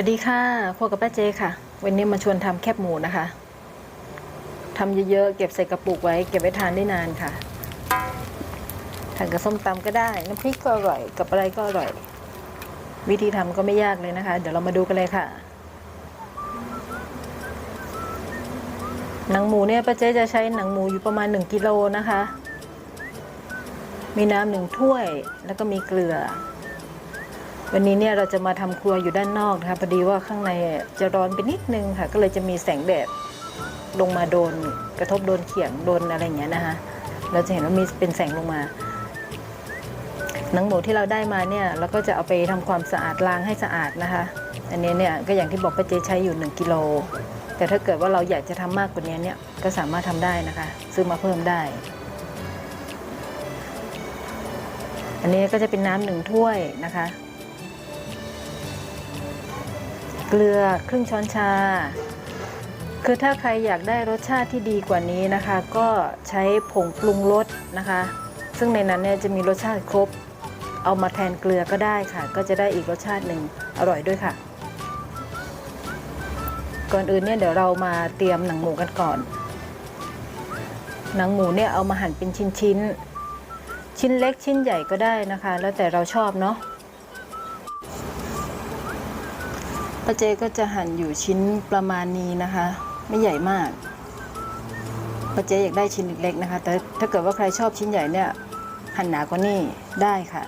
วัสดีค่ะพวกับป้าเจค่ะ วันนี้มาชวนทำแคบหมูนะคะทำเยอะๆ เก็บใส่กระปุกไว้ เก็บไว้ทานได้นานค่ะทานกับส้มตำก็ได้ น้ำพริกก็อร่อย กับอะไรก็อร่อย วิธีทำก็ไม่ยากเลยนะคะ เดี๋ยวเรามาดูกันเลยค่ะ หนังหมูเนี่ยป้าเจจะใช้หนังหมูอยู่ประมาณ 1กิโลนะคะ มีน้ำหนึ่งถ้วย แล้วก็มีเกลือ วันนี้เนี่ยเราจะมาทำครัวอยู่ด้านนอกนะคะพอดีว่าข้างในจะร้อนไปนิดนึงค่ะ ก็เลยจะมีแสงแดดลงมาโดน กระทบโดนเขียงโดนอะไรอย่างเงี้ยนะคะเราจะเห็นว่ามีเป็นแสงลงมาหนังหมูที่เราได้มาเนี่ยเราก็จะเอาไปทำความสะอาดล้างให้สะอาดนะคะ อันนี้เนี่ยก็อย่างที่บอกป้าเจใช้อยู่ 1กิโลแต่ถ้าเกิดว่าเราอยากจะทำมากกว่านี้เนี่ยก็สามารถทำได้นะคะ ซื้อมาเพิ่มได้ อันนี้ก็จะเป็นน้ำหนึ่งถ้วยนะคะ เกลือครึ่งช้อนชา คือถ้าใครอยากได้รสชาติที่ดีกว่านี้นะคะ ก็ใช้ผงปรุงรสนะคะ ซึ่งในนั้นเนี่ยจะมีรสชาติครบ เอามาแทนเกลือก็ได้ค่ะ ก็จะได้อีกรสชาติหนึ่งอร่อยด้วยค่ะ ก่อนอื่นเนี่ยเดี๋ยวเรามาเตรียมหนังหมูกันก่อน หนังหมูเนี่ยเอามาหั่นเป็นชิ้นชิ้นๆชิ้นเล็กชิ้นใหญ่ก็ได้นะคะ แล้วแต่เราชอบเนาะ ป้าเจก็จะหั่นอยู่ชิ้นประมาณนี้นะคะ ไม่ใหญ่มากป้าเจอยากได้ชิ้นเล็กๆนะคะ แต่ถ้าเกิดว่าใครชอบชิ้นใหญ่เนี่ยหั่นหนากว่านี้ได้ค่ะ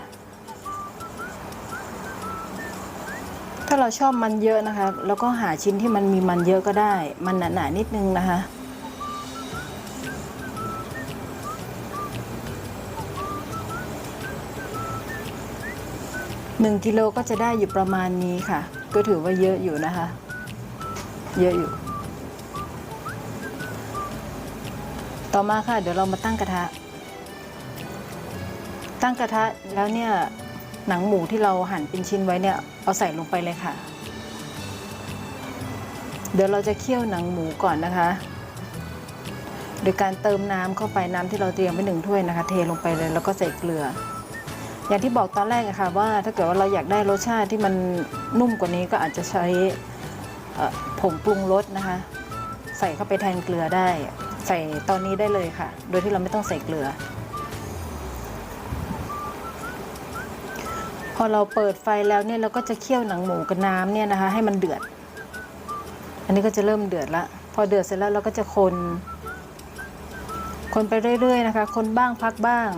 ถ้าเราชอบมันเยอะนะคะ แล้วก็หาชิ้นที่มันมีมันเยอะก็ได้ มันหนาๆนิดนึงนะคะหนึ่งกิโลก็จะได้อยู่ประมาณนี้ค่ะ ก็ถือว่าเยอะอยู่นะคะ เยอะอยู่ ต่อมาค่ะ เดี๋ยวเรามาตั้งกระทะ ตั้งกระทะแล้วเนี่ยหนังหมูที่เราหั่นเป็นชิ้นไว้เนี่ยเอาใส่ลงไปเลยค่ะ เดี๋ยวเราจะเคี่ยวหนังหมูก่อนนะคะ โดยการเติมน้ำเข้าไปน้ำที่เราเตรียมไว้หนึ่งถ้วยนะคะ เทลงไปเลยแล้วก็ใส่เกลือ อย่างที่บอกตอนแรกอะค่ะว่าถ้าเกิดว่าเราอยากได้รสชาติที่มันนุ่มกว่านี้ก็อาจจะใช้ผงปรุงรสนะคะ ใส่เข้าไปแทนเกลือได้ ใส่ตอนนี้ได้เลยค่ะ โดยที่เราไม่ต้องใส่เกลือ พอเราเปิดไฟแล้วเนี่ยเราก็จะเคี่ยวหนังหมูกับน้ำเนี่ยนะคะ ให้มันเดือด อันนี้ก็จะเริ่มเดือดละพอเดือดเสร็จแล้วเราก็จะคน คนไปเรื่อยๆนะคะ คนบ้างพักบ้าง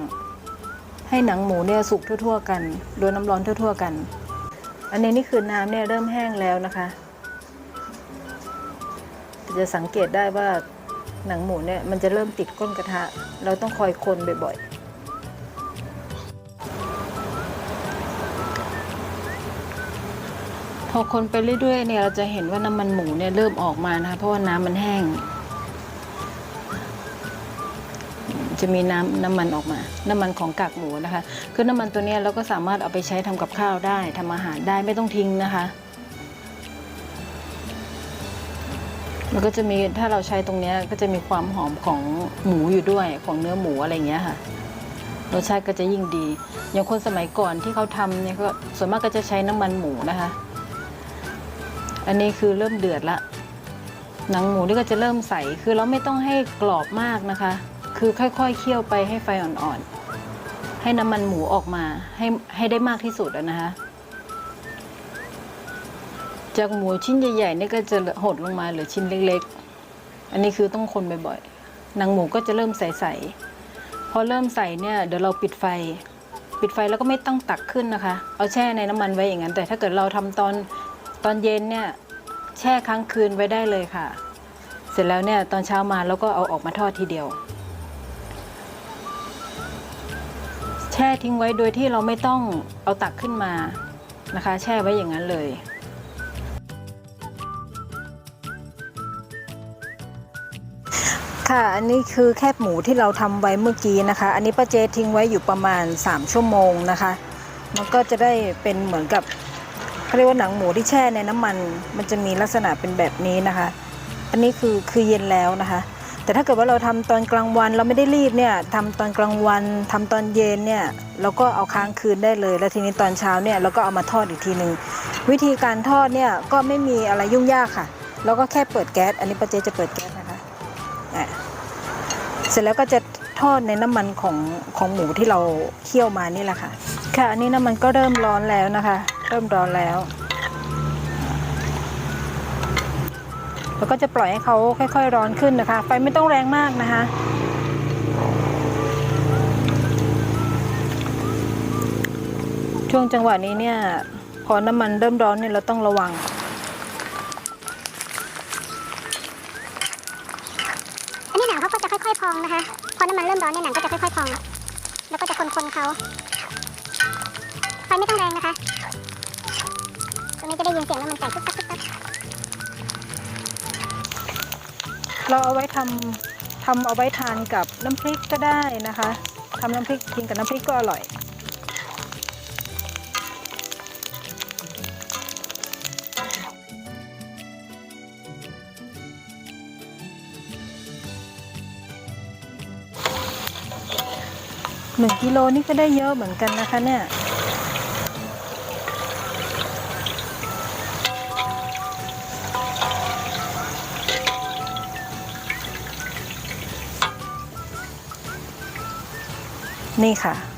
ให้หนังหมูเนี่ยสุกทั่ว ๆ กันโดนน้ำร้อนทั่ว ๆ กัน อันนี้นี่คือน้ำเนี่ยเริ่มแห้งแล้วนะคะ จะสังเกตได้ว่าหนังหมูเนี่ยมันจะเริ่มติดก้นกระทะ เราต้องคอยคนบ่อย ๆพอคนไปเรื่อยๆเนี่ยเราจะเห็นว่าน้ำมันหมูเนี่ยเริ่มออกมานะคะเพราะว่าน้ำมันแห้ง จะมีน้ำน้ำมันออกมา น้ำมันของกากหมูนะคะ คือน้ำมันตัวนี้เราก็สามารถเอาไปใช้ทำกับข้าวได้ทำอาหารได้ไม่ต้องทิ้งนะคะแล้วก็จะมีถ้าเราใช้ตรงนี้ก็จะมีความหอมของหมูอยู่ด้วยของเนื้อหมูอะไรอย่างเงี้ยค่ะรสชาติก็จะยิ่งดี อย่างคนสมัยก่อนที่เขาทำเนี่ยก็ส่วนมากก็จะใช้น้ำมันหมูนะคะ อันนี้คือเริ่มเดือดละหนังหมูนี่ก็จะเริ่มใสคือเราไม่ต้องให้กรอบมากนะคะ คือค่อยๆเคี่ยวไปให้ไฟอ่อนๆ ให้น้ำมันหมูออกมาให้ให้ได้มากที่สุดอะนะคะ จากหมูชิ้นใหญ่ๆนี่ก็จะหดลงมาเหลือชิ้นเล็กๆ อันนี้คือต้องคนบ่อยๆหนังหมูก็จะเริ่มใสๆพอเริ่มใสเนี่ยเดี๋ยวเราปิดไฟ ปิดไฟแล้วก็ไม่ต้องตักขึ้นนะคะ เอาแช่ในน้ำมันไว้อย่างนั้น แต่ถ้าเกิดเราทำตอนตอนเย็นเนี่ยแช่ค้างคืนไว้ได้เลยค่ะ เสร็จแล้วเนี่ยตอนเช้ามาแล้วก็เอาออกมาทอดทีเดียว แช่ทิ้งไว้โดยที่เราไม่ต้องเอาตักขึ้นมานะคะ แช่ไว้อย่างนั้นเลย ค่ะอันนี้คือแคบหมูที่เราทำไว้เมื่อกี้นะคะ อันนี้ป้าเจทิ้งไว้อยู่ประมาณ 3 ชั่วโมงนะคะ มันก็จะได้เป็นเหมือนกับเขาเรียกว่าหนังหมูที่แช่ในน้ำมัน มันจะมีลักษณะเป็นแบบนี้นะคะ อันนี้คือคือเย็นแล้วนะคะ แต่ถ้าเกิดว่าเราทำตอนกลางวันเราไม่ได้รีบเนี่ยทำตอนกลางวันทำตอนเย็นเนี่ยเราก็เอาค้างคืนได้เลย แล้วทีนี้ตอนเช้าเนี่ยเราก็เอามาทอดอีกทีหนึ่งวิธีการทอดเนี่ยก็ไม่มีอะไรยุ่งยากค่ะเราก็แค่เปิดแก๊สอันนี้ป้าเจจะเปิดแก๊สนะคะอะเสร็จแล้วก็จะทอดในน้ำมันของของหมูที่เราเคี่ยวมานี่แหละค่ะ ค่ะอันนี้น้ำมันก็เริ่มร้อนแล้วนะคะ เริ่มร้อนแล้ว แล้วก็จะปล่อยให้เขาค่อย ๆ ร้อนขึ้นนะคะ ไฟไม่ต้องแรงมากนะคะช่วงจังหวะนี้เนี่ยพอน้ำมันเริ่มร้อนเนี่ยเราต้องระวัง อันนี้หนังเขาก็จะค่อยๆพองนะคะพอน้ำมันเริ่มร้อนเนี่ยหนังก็จะค่อยๆพอง แล้วก็จะคนๆเขาไฟไม่ต้องแรงนะคะตรงนี้จะได้ยินเสียงน้ำมันแตกตุ๊บตับ เราเอาไว้ทำทำเอาไว้ทานกับน้ำพริกก็ได้นะคะทำน้ำพริกกินกับน้ำพริกก็อร่อย หนึ่งกิโลนี่ก็ได้เยอะเหมือนกันนะคะเนี่ย นี่ค่ะ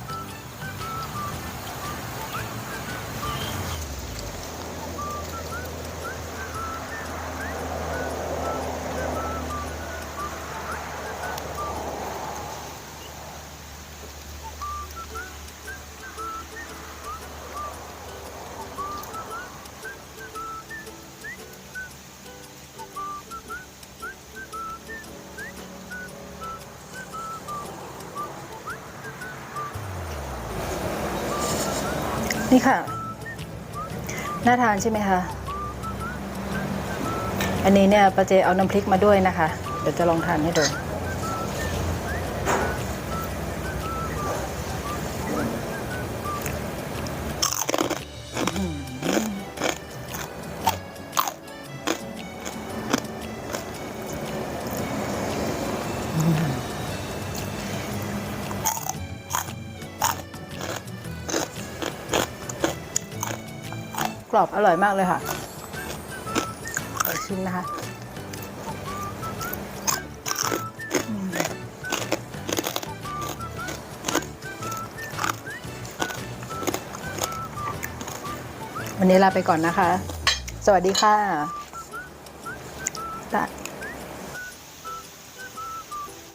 นี่ค่ะ น่าทานใช่ไหมคะ อันนี้เนี่ยปาเจเอาน้ำพริกมาด้วยนะคะ เดี๋ยวจะลองทานให้ดู กรอบอร่อยมากเลยค่ะขอชิมนะคะวันนี้ลาไปก่อนนะคะ สวัสดีค่ะ